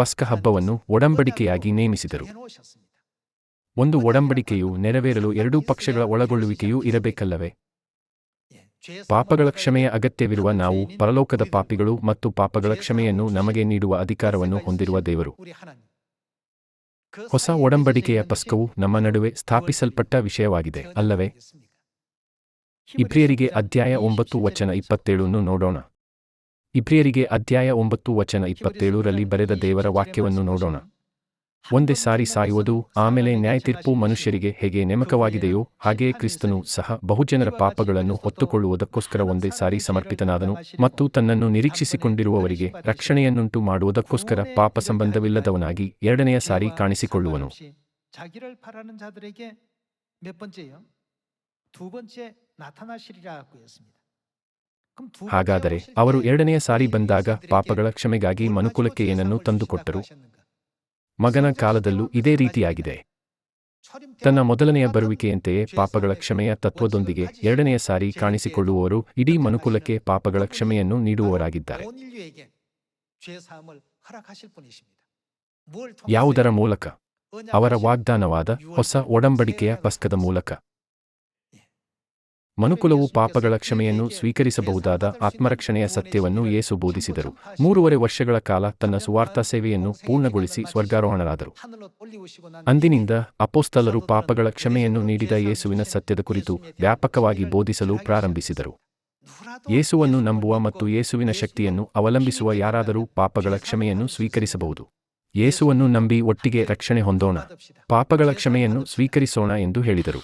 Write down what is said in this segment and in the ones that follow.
ಪಸ್ಕ ಹಬ್ಬವನ್ನು ಒಡಂಬಡಿಕೆಯಾಗಿ ನೇಮಿಸಿದರು. ಒಂದು ಒಡಂಬಡಿಕೆಯು ನೆರವೇರಲು ಎರಡೂ ಪಕ್ಷಗಳ ಒಳಗೊಳ್ಳುವಿಕೆಯೂ ಇರಬೇಕಲ್ಲವೇ? ಪಾಪಗಳ ಕ್ಷಮೆಯ ಅಗತ್ಯವಿರುವ ನಾವು ಪರಲೋಕದ ಪಾಪಿಗಳು ಮತ್ತು ಪಾಪಗಳ ಕ್ಷಮೆಯನ್ನು ನಮಗೆ ನೀಡುವ ಅಧಿಕಾರವನ್ನು ಹೊಂದಿರುವ ದೇವರು. ಹೊಸ ಒಡಂಬಡಿಕೆಯ ಪಸ್ಕವು ನಮ್ಮ ನಡುವೆ ಸ್ಥಾಪಿಸಲ್ಪಟ್ಟ ವಿಷಯವಾಗಿದೆ, ಅಲ್ಲವೇ? ಇಬ್ರಿಯರಿಗೆ ಅಧ್ಯಾಯ ಒಂಬತ್ತು ವಚನ ಇಪ್ಪತ್ತೇಳನ್ನು ನೋಡೋಣ. ಇಬ್ರಿಯರಿಗೆ ಅಧ್ಯಾಯ ಒಂಬತ್ತು ವಚನ ಇಪ್ಪತ್ತೇಳರಲ್ಲಿ ಬರೆದ ದೇವರ ವಾಕ್ಯವನ್ನು ನೋಡೋಣ ಒಂದೇ ಸಾರಿ ಸಾಯುವುದು ಆಮೇಲೆ ನ್ಯಾಯತೀರ್ಪು ಮನುಷ್ಯರಿಗೆ ಹೇಗೆ ನೇಮಕವಾಗಿದೆಯೋ ಹಾಗೆಯೇ ಕ್ರಿಸ್ತನು ಸಹ ಬಹುಜನರ ಪಾಪಗಳನ್ನು ಹೊತ್ತುಕೊಳ್ಳುವುದಕ್ಕೋಸ್ಕರ ಒಂದೇ ಸಾರಿ ಸಮರ್ಪಿತನಾದನು ಮತ್ತು ತನ್ನನ್ನು ನಿರೀಕ್ಷಿಸಿಕೊಂಡಿರುವವರಿಗೆ ರಕ್ಷಣೆಯನ್ನುಂಟು ಮಾಡುವುದಕ್ಕೋಸ್ಕರ ಪಾಪ ಸಂಬಂಧವಿಲ್ಲದವನಾಗಿ ಎರಡನೆಯ ಸಾರಿ ಕಾಣಿಸಿಕೊಳ್ಳುವನು 자기를 바라는 자들에게 몇 번째요? 두 번째 나타나시리라고 했습니다. ಹಾಗಾದರೆ ಅವರು ಎರಡನೆಯ ಸಾರಿ ಬಂದಾಗ ಪಾಪಗಳ ಕ್ಷಮೆಗಾಗಿ ಮನುಕುಲಕ್ಕೆ ಏನನ್ನು ತಂದುಕೊಟ್ಟರು. ಮಗನ ಕಾಲದಲ್ಲೂ ಇದೇ ರೀತಿಯಾಗಿದೆ. ತನ್ನ ಮೊದಲನೆಯ ಬರುವಿಕೆಯಂತೆಯೇ ಪಾಪಗಳ ಕ್ಷಮೆಯ ತತ್ವದೊಂದಿಗೆ ಎರಡನೆಯ ಸಾರಿ ಕಾಣಿಸಿಕೊಳ್ಳುವವರು ಇಡೀ ಮನುಕುಲಕ್ಕೆ ಪಾಪಗಳ ಕ್ಷಮೆಯನ್ನು ನೀಡುವವರಾಗಿದ್ದಾರೆ. ಯಾವುದರ ಮೂಲಕ? ಅವರ ವಾಗ್ದಾನವಾದ ಹೊಸ ಒಡಂಬಡಿಕೆಯ ಪಸ್ಕದ ಮೂಲಕ. ಮನುಕುಲವು ಪಾಪಗಳ ಕ್ಷಮೆಯನ್ನು ಸ್ವೀಕರಿಸಬಹುದಾದ ಆತ್ಮರಕ್ಷಣೆಯ ಸತ್ಯವನ್ನು ಯೇಸು ಬೋಧಿಸಿದರು. ಮೂರುವರೆ ವರ್ಷಗಳ ಕಾಲ ತನ್ನ ಸುವಾರ್ಥ ಸೇವೆಯನ್ನು ಪೂರ್ಣಗೊಳಿಸಿ ಸ್ವರ್ಗಾರೋಹಣರಾದರು. ಅಂದಿನಿಂದ ಅಪೋಸ್ತಲರು ಪಾಪಗಳ ಕ್ಷಮೆಯನ್ನು ನೀಡಿದ ಯೇಸುವಿನ ಸತ್ಯದ ಕುರಿತು ವ್ಯಾಪಕವಾಗಿ ಬೋಧಿಸಲು ಪ್ರಾರಂಭಿಸಿದರು. ಯೇಸುವನ್ನು ನಂಬುವ ಮತ್ತು ಯೇಸುವಿನ ಶಕ್ತಿಯನ್ನು ಅವಲಂಬಿಸುವ ಯಾರಾದರೂ ಪಾಪಗಳ ಕ್ಷಮೆಯನ್ನು ಸ್ವೀಕರಿಸಬಹುದು. ಯೇಸುವನ್ನು ನಂಬಿ ಒಟ್ಟಿಗೆ ರಕ್ಷಣೆ ಹೊಂದೋಣ, ಪಾಪಗಳ ಕ್ಷಮೆಯನ್ನು ಸ್ವೀಕರಿಸೋಣ ಎಂದು ಹೇಳಿದರು.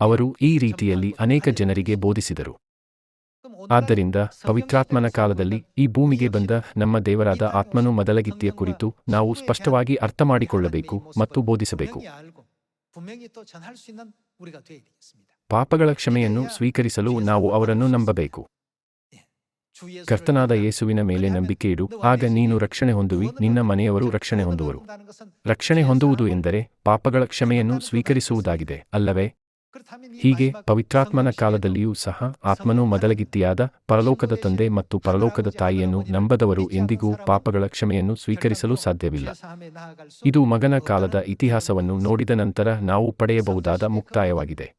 ಅವರು ಈ ರೀತಿಯಲ್ಲಿ ಅನೇಕ ಜನರಿಗೆ ಬೋಧಿಸಿದರು. ಆದ್ದರಿಂದ ಪವಿತ್ರಾತ್ಮನ ಕಾಲದಲ್ಲಿ ಈ ಭೂಮಿಗೆ ಬಂದ ನಮ್ಮ ದೇವರಾದ ಆತ್ಮನು ಮೊದಲಗಿತ್ತಿಯ ಕುರಿತು ನಾವು ಸ್ಪಷ್ಟವಾಗಿ ಅರ್ಥ ಮಾಡಿಕೊಳ್ಳಬೇಕು ಮತ್ತು ಬೋಧಿಸಬೇಕು. ಪಾಪಗಳ ಕ್ಷಮೆಯನ್ನು ಸ್ವೀಕರಿಸಲು ನಾವು ಅವರನ್ನು ನಂಬಬೇಕು. ಕರ್ತನಾದ ಯೇಸುವಿನ ಮೇಲೆ ನಂಬಿಕೆ ಇಡು. ಆಗ ನೀನು ರಕ್ಷಣೆ ಹೊಂದುವಿ. ನಿನ್ನ ಮನೆಯವರು ರಕ್ಷಣೆ ಹೊಂದುವರು. ರಕ್ಷಣೆ ಹೊಂದುವುದು ಎಂದರೆ ಪಾಪಗಳ ಕ್ಷಮೆಯನ್ನು ಸ್ವೀಕರಿಸುವುದಾಗಿದೆ. ಅಲ್ಲವೇ? ಹೀಗೆ ಪವಿತ್ರಾತ್ಮನ ಕಾಲದಲ್ಲಿಯೂ ಸಹ ಆತ್ಮನು ಮೊದಲಗಿತ್ತಿಯಾದ ಪರಲೋಕದ ತಂದೆ ಮತ್ತು ಪರಲೋಕದ ತಾಯಿಯನ್ನು ನಂಬದವರು ಎಂದಿಗೂ ಪಾಪಗಳ ಕ್ಷಮೆಯನ್ನು ಸ್ವೀಕರಿಸಲು ಸಾಧ್ಯವಿಲ್ಲ. ಇದು ಮಗನ ಕಾಲದ ಇತಿಹಾಸವನ್ನು ನೋಡಿದ ನಂತರ ನಾವು ಪಡೆಯಬಹುದಾದ ಮುಕ್ತಾಯವಾಗಿದೆ.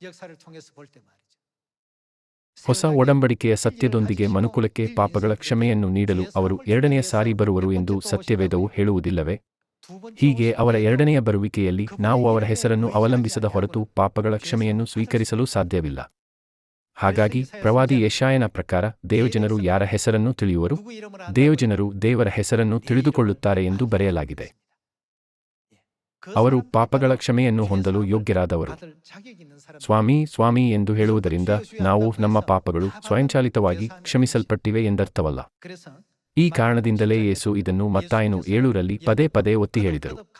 ಹೊಸ ಒಡಂಬಡಿಕೆಯ ಸತ್ಯದೊಂದಿಗೆ ಮನುಕುಲಕ್ಕೆ ಪಾಪಗಳ ಕ್ಷಮೆಯನ್ನು ನೀಡಲು ಅವರು ಎರಡನೆಯ ಸಾರಿ ಬರುವರು ಎಂದು ಸತ್ಯವೇದವು ಹೇಳುವುದಿಲ್ಲವೆ? ಹೀಗೆ ಅವರ ಎರಡನೆಯ ಬರುವಿಕೆಯಲ್ಲಿ ನಾವು ಅವರ ಹೆಸರನ್ನು ಅವಲಂಬಿಸದ ಹೊರತು ಪಾಪಗಳ ಕ್ಷಮೆಯನ್ನು ಸ್ವೀಕರಿಸಲು ಸಾಧ್ಯವಿಲ್ಲ. ಹಾಗಾಗಿ ಪ್ರವಾದಿ ಯಶಾಯನ ಪ್ರಕಾರ ದೇವಜನರು ಯಾರ ಹೆಸರನ್ನು ತಿಳಿಯುವರು? ದೇವಜನರು ದೇವರ ಹೆಸರನ್ನು ತಿಳಿದುಕೊಳ್ಳುತ್ತಾರೆ ಎಂದು ಬರೆಯಲಾಗಿದೆ. ಅವರು ಪಾಪಗಳ ಕ್ಷಮೆಯನ್ನು ಹೊಂದಲು ಯೋಗ್ಯರಾದವರು. ಸ್ವಾಮಿ ಸ್ವಾಮಿ ಎಂದು ಹೇಳುವುದರಿಂದ ನಾವು ನಮ್ಮ ಪಾಪಗಳು ಸ್ವಯಂಚಾಲಿತವಾಗಿ ಕ್ಷಮಿಸಲ್ಪಟ್ಟಿವೆ ಎಂದರ್ಥವಲ್ಲ. ಈ ಕಾರಣದಿಂದಲೇ ಯೇಸು ಇದನ್ನು ಮತ್ತಾಯನು ಏಳೂರಲ್ಲಿ ಪದೇ ಪದೇ ಒತ್ತಿ ಹೇಳಿದರು.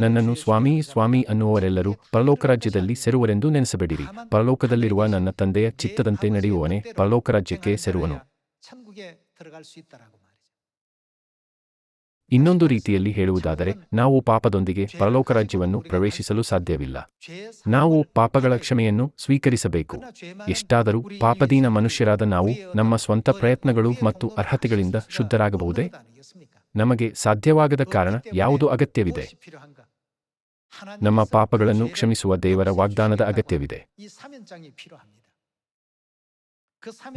ನನ್ನನ್ನು ಸ್ವಾಮಿ ಸ್ವಾಮಿ ಅನ್ನುವರೆಲ್ಲರೂ ಪರಲೋಕ ರಾಜ್ಯದಲ್ಲಿ ಸೆರುವರೆಂದು ನೆನೆಸಬೇಡಿರಿ. ಪರಲೋಕದಲ್ಲಿರುವ ನನ್ನ ತಂದೆಯ ಚಿತ್ತದಂತೆ ನಡೆಯುವವನೇ ಪರಲೋಕ ರಾಜ್ಯಕ್ಕೆ ಸೆರುವನು. ಇನ್ನೊಂದು ರೀತಿಯಲ್ಲಿ ಹೇಳುವುದಾದರೆ, ನಾವು ಪಾಪದೊಂದಿಗೆ ಪರಲೋಕ ರಾಜ್ಯವನ್ನು ಪ್ರವೇಶಿಸಲು ಸಾಧ್ಯವಿಲ್ಲ. ನಾವು ಪಾಪಗಳ ಕ್ಷಮೆಯನ್ನು ಸ್ವೀಕರಿಸಬೇಕು. ಎಷ್ಟಾದರೂ ಪಾಪದೀನ ಮನುಷ್ಯರಾದ ನಾವು ನಮ್ಮ ಸ್ವಂತ ಪ್ರಯತ್ನಗಳು ಮತ್ತು ಅರ್ಹತೆಗಳಿಂದ ಶುದ್ಧರಾಗಬಹುದೇ? ನಮಗೆ ಸಾಧ್ಯವಾಗದ ಕಾರಣ ಯಾವುದು ಅಗತ್ಯವಿದೆ? ನಮ್ಮ ಪಾಪಗಳನ್ನು ಕ್ಷಮಿಸುವ ದೇವರ ವಾಗ್ದಾನದ ಅಗತ್ಯವಿದೆ.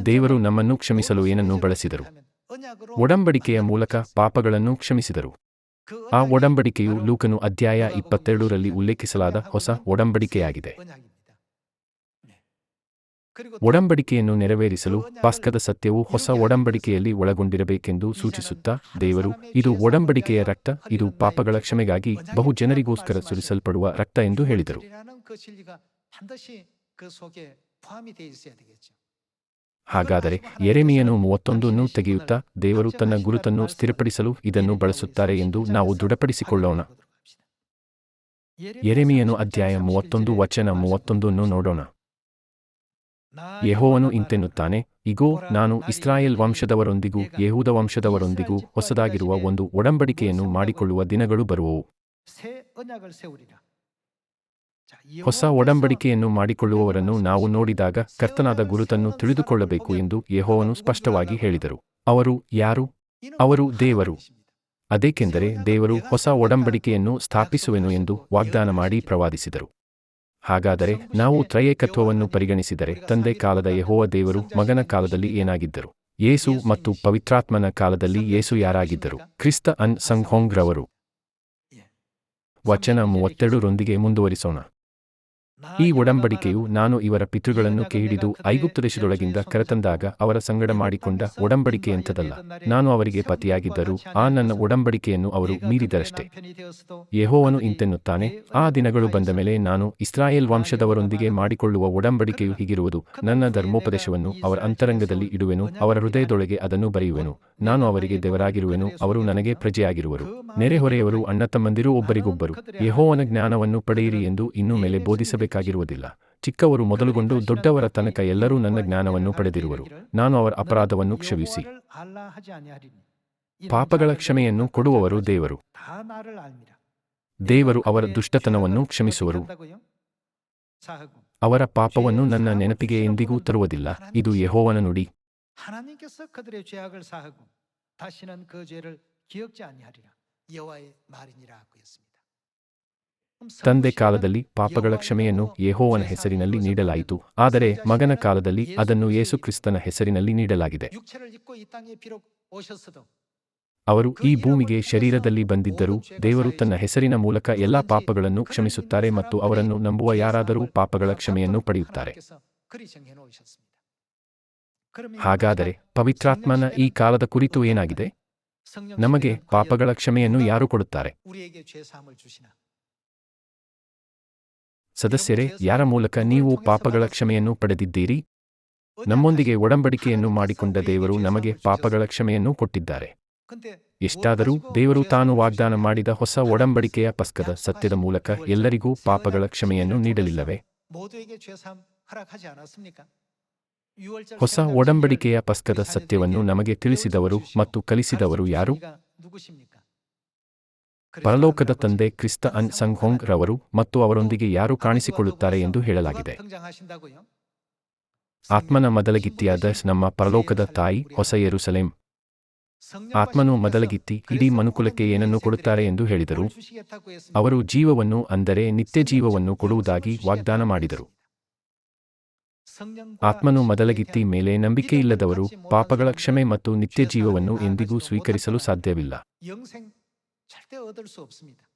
ದೇವರು ನಮ್ಮನ್ನು ಕ್ಷಮಿಸಲು ಏನನ್ನು ಬಳಸಿದರು? ಒಡಂಬಡಿಕೆಯ ಮೂಲಕ ಪಾಪಗಳನ್ನು ಕ್ಷಮಿಸಿದರು. ಆ ಒಡಂಬಡಿಕೆಯು ಲೂಕನು ಅಧ್ಯಾಯ ಇಪ್ಪತ್ತೆರಡರಲ್ಲಿ ಉಲ್ಲೇಖಿಸಲಾದ ಹೊಸ ಒಡಂಬಡಿಕೆಯಾಗಿದೆ. ಒಡಂಬಡಿಕೆಯನ್ನು ನೆರವೇರಿಸಲು ಪಾಸ್ಕದ ಸತ್ಯವು ಹೊಸ ಒಡಂಬಡಿಕೆಯಲ್ಲಿ ಒಳಗೊಂಡಿರಬೇಕೆಂದು ಸೂಚಿಸುತ್ತಾ ದೇವರು, ಇದು ಒಡಂಬಡಿಕೆಯ ರಕ್ತ, ಇದು ಪಾಪಗಳ ಕ್ಷಮೆಗಾಗಿ ಬಹು ಜನರಿಗೋಸ್ಕರ ಸುರಿಸಲ್ಪಡುವ ರಕ್ತ ಎಂದು ಹೇಳಿದರು. ಹಾಗಾದರೆ ಎರೆಮಿಯನು ಮೂವತ್ತೊಂದನ್ನು ತೆಗೆಯುತ್ತಾ ದೇವರು ತನ್ನ ಗುರುತನ್ನು ಸ್ಥಿರಪಡಿಸಲು ಇದನ್ನು ಬಳಸುತ್ತಾರೆ ಎಂದು ನಾವು ದೃಢಪಡಿಸಿಕೊಳ್ಳೋಣ. ಎರೆಮಿಯನು ಅಧ್ಯಾಯ ಮೂವತ್ತೊಂದು ವಚನ ಮೂವತ್ತೊಂದನ್ನು ನೋಡೋಣ. ಯಹೋವನು ಇಂತೆನ್ನುತ್ತಾನೆ, ಇಗೋ, ನಾನು ಇಸ್ರಾಯೇಲ್ ವಂಶದವರೊಂದಿಗೂ ಯಹೂದ ವಂಶದವರೊಂದಿಗೂ ಹೊಸದಾಗಿರುವ ಒಂದು ಒಡಂಬಡಿಕೆಯನ್ನು ಮಾಡಿಕೊಳ್ಳುವ ದಿನಗಳು ಬರುವವು. ಹೊಸ ಒಡಂಬಡಿಕೆಯನ್ನು ಮಾಡಿಕೊಳ್ಳುವವರನ್ನು ನಾವು ನೋಡಿದಾಗ ಕರ್ತನಾದ ಗುರುತನ್ನು ತಿಳಿದುಕೊಳ್ಳಬೇಕು ಎಂದು ಯೆಹೋವನು ಸ್ಪಷ್ಟವಾಗಿ ಹೇಳಿದರು. ಅವರು ಯಾರು? ಅವರು ದೇವರು. ಅದೇಕೆಂದರೆ ದೇವರು ಹೊಸ ಒಡಂಬಡಿಕೆಯನ್ನು ಸ್ಥಾಪಿಸುವೆನು ಎಂದು ವಾಗ್ದಾನ ಮಾಡಿ ಪ್ರವಾದಿಸಿದರು. ಹಾಗಾದರೆ ನಾವು ತ್ರಯೇಕತ್ವವನ್ನು ಪರಿಗಣಿಸಿದರೆ ತಂದೆ ಕಾಲದ ಯಹೋವ ದೇವರು ಮಗನ ಕಾಲದಲ್ಲಿ ಏನಾಗಿದ್ದರು? ಯೇಸು ಮತ್ತು ಪವಿತ್ರಾತ್ಮನ ಕಾಲದಲ್ಲಿ ಯೇಸು ಯಾರಾಗಿದ್ದರು? ಕ್ರಿಸ್ತ ಅನ್ ಸಂಘೋಂಗ್ರವರು. ವಚನ ಮೂವತ್ತೆರಡು ರೊಂದಿಗೆ ಮುಂದುವರಿಸೋಣ. ಈ ಒಡಂಬಡಿಕೆಯು ನಾನು ಇವರ ಪಿತೃಗಳನ್ನು ಕೇಳಿದು ಐಗುಪ್ತ ದೇಶದೊಳಗಿಂದ ಕರೆತಂದಾಗ ಅವರ ಸಂಗಡ ಮಾಡಿಕೊಂಡ ಒಡಂಬಡಿಕೆಯಂಥದಲ್ಲ ನಾನು ಅವರಿಗೆ ಪತಿಯಾಗಿದ್ದರೂ ಆ ನನ್ನ ಒಡಂಬಡಿಕೆಯನ್ನು ಅವರು ಮೀರಿದರಷ್ಟೇ. ಯೆಹೋವನು ಇಂತೆನ್ನುತ್ತಾನೆ ಆ ದಿನಗಳು ಬಂದ ಮೇಲೆ ನಾನು ಇಸ್ರಾಯೇಲ್ ವಂಶದವರೊಂದಿಗೆ ಮಾಡಿಕೊಳ್ಳುವ ಒಡಂಬಡಿಕೆಯು ಹೀಗಿರುವುದು. ನನ್ನ ಧರ್ಮೋಪದೇಶವನ್ನು ಅವರ ಅಂತರಂಗದಲ್ಲಿ ಇಡುವೆನು ಅವರ ಹೃದಯದೊಳಗೆ ಅದನ್ನು ಬರೆಯುವೆನು. ನಾನು ಅವರಿಗೆ ದೇವರಾಗಿರುವೆನು ಅವರು ನನಗೆ ಪ್ರಜೆಯಾಗಿರುವರು. ನೆರೆಹೊರೆಯವರು ಅಣ್ಣ ತಮ್ಮಂದಿರು ಒಬ್ಬರಿಗೊಬ್ಬರು. ಯೆಹೋವನ ಜ್ಞಾನವನ್ನು ಪಡೆಯಿರಿ ಎಂದು ಇನ್ನು ಮೇಲೆ ಬೋಧಿಸಬೇಕಾಗಿರುವುದಿಲ್ಲ ಚಿಕ್ಕವರು ಮೊದಲುಗೊಂಡು ದೊಡ್ಡವರ ತನಕ ಎಲ್ಲರೂ ನನ್ನ ಜ್ಞಾನವನ್ನು ಪಡೆದಿರುವರು. ನಾನು ಅವರ ಅಪರಾಧವನ್ನು ಕ್ಷಮಿಸಿ. ಪಾಪಗಳ ಕ್ಷಮೆಯನ್ನು ಕೊಡುವವರು ದೇವರು. ದೇವರು ಅವರ ದುಷ್ಟತನವನ್ನು ಕ್ಷಮಿಸುವರು. ಅವರ ಪಾಪವನ್ನು ನನ್ನ ನೆನಪಿಗೆ ಎಂದಿಗೂ ತರುವುದಿಲ್ಲ. ಇದು ಯಹೋವನ ನುಡಿ. ತಂದೆ ಕಾಲದಲ್ಲಿ ಪಾಪಗಳ ಕ್ಷಮೆಯನ್ನು ಯೆಹೋವನ ಹೆಸರಿನಲ್ಲಿ ನೀಡಲಾಯಿತು. ಆದರೆ ಮಗನ ಕಾಲದಲ್ಲಿ ಅದನ್ನು ಯೇಸು ಕ್ರಿಸ್ತನ ಹೆಸರಿನಲ್ಲಿ ನೀಡಲಾಗಿದೆ. ಅವರು ಈ ಭೂಮಿಗೆ ಶರೀರದಲ್ಲಿ ಬಂದಿದ್ದರೂ ದೇವರು ತನ್ನ ಹೆಸರಿನ ಮೂಲಕ ಎಲ್ಲಾ ಪಾಪಗಳನ್ನು ಕ್ಷಮಿಸುತ್ತಾರೆ ಮತ್ತು ಅವರನ್ನು ನಂಬುವ ಯಾರಾದರೂ ಪಾಪಗಳ ಕ್ಷಮೆಯನ್ನು ಪಡೆಯುತ್ತಾರೆ. ಹಾಗಾದರೆ ಪವಿತ್ರಾತ್ಮನ ಈ ಕಾಲದ ಕುರಿತು ಏನಾಗಿದೆ? ನಮಗೆ ಪಾಪಗಳ ಕ್ಷಮೆಯನ್ನು ಯಾರು ಕೊಡುತ್ತಾರೆ? ಸದಸ್ಯರೇ, ಯಾರ ಮೂಲಕ ನೀವು ಪಾಪಗಳ ಕ್ಷಮೆಯನ್ನು ಪಡೆದಿದ್ದೀರಿ? ನಮ್ಮೊಂದಿಗೆ ಒಡಂಬಡಿಕೆಯನ್ನು ಮಾಡಿಕೊಂಡ ದೇವರು ನಮಗೆ ಪಾಪಗಳ ಕ್ಷಮೆಯನ್ನು ಕೊಟ್ಟಿದ್ದಾರೆ. ಎಷ್ಟಾದರೂ ದೇವರು ತಾನು ವಾಗ್ದಾನ ಮಾಡಿದ ಹೊಸ ಒಡಂಬಡಿಕೆಯ ಪಸ್ಕದ ಸತ್ಯದ ಮೂಲಕ ಎಲ್ಲರಿಗೂ ಪಾಪಗಳ ಕ್ಷಮೆಯನ್ನು ನೀಡಲಿಲ್ಲವೆ? ಹೊಸ ಒಡಂಬಡಿಕೆಯ ಪಸ್ಕದ ಸತ್ಯವನ್ನು ನಮಗೆ ತಿಳಿಸಿದವರು ಮತ್ತು ಕಲಿಸಿದವರು ಯಾರು? ಪರಲೋಕದ ತಂದೆ ಕ್ರಿಸ್ತ ಅನ್ ಸಂಘೋಂಗ್ ರವರು ಮತ್ತು ಅವರೊಂದಿಗೆ ಯಾರು ಕಾಣಿಸಿಕೊಳ್ಳುತ್ತಾರೆ ಎಂದು ಹೇಳಲಾಗಿದೆ. ಆತ್ಮನ ಮೊದಲಗಿತ್ತಿಯಾದ ನಮ್ಮ ಪರಲೋಕದ ತಾಯಿ ಹೊಸ ಯರುಸಲೇಂ. ಆತ್ಮನು ಮೊದಲಗಿತ್ತಿ ಇಡೀ ಮನುಕುಲಕ್ಕೆ ಏನನ್ನು ಕೊಡುತ್ತಾರೆ ಎಂದು ಹೇಳಿದರು. ಅವರು ಜೀವವನ್ನು ಅಂದರೆ ನಿತ್ಯ ಜೀವವನ್ನು ಕೊಡುವುದಾಗಿ ವಾಗ್ದಾನ ಮಾಡಿದರು. ಆತ್ಮನು ಮೊದಲಗಿತ್ತಿ ಮೇಲೆ ನಂಬಿಕೆಯಿಲ್ಲದವರು ಪಾಪಗಳ ಕ್ಷಮೆ ಮತ್ತು ನಿತ್ಯ ಜೀವವನ್ನು ಎಂದಿಗೂ ಸ್ವೀಕರಿಸಲು ಸಾಧ್ಯವಿಲ್ಲ. 절대 얻을 수 없습니다.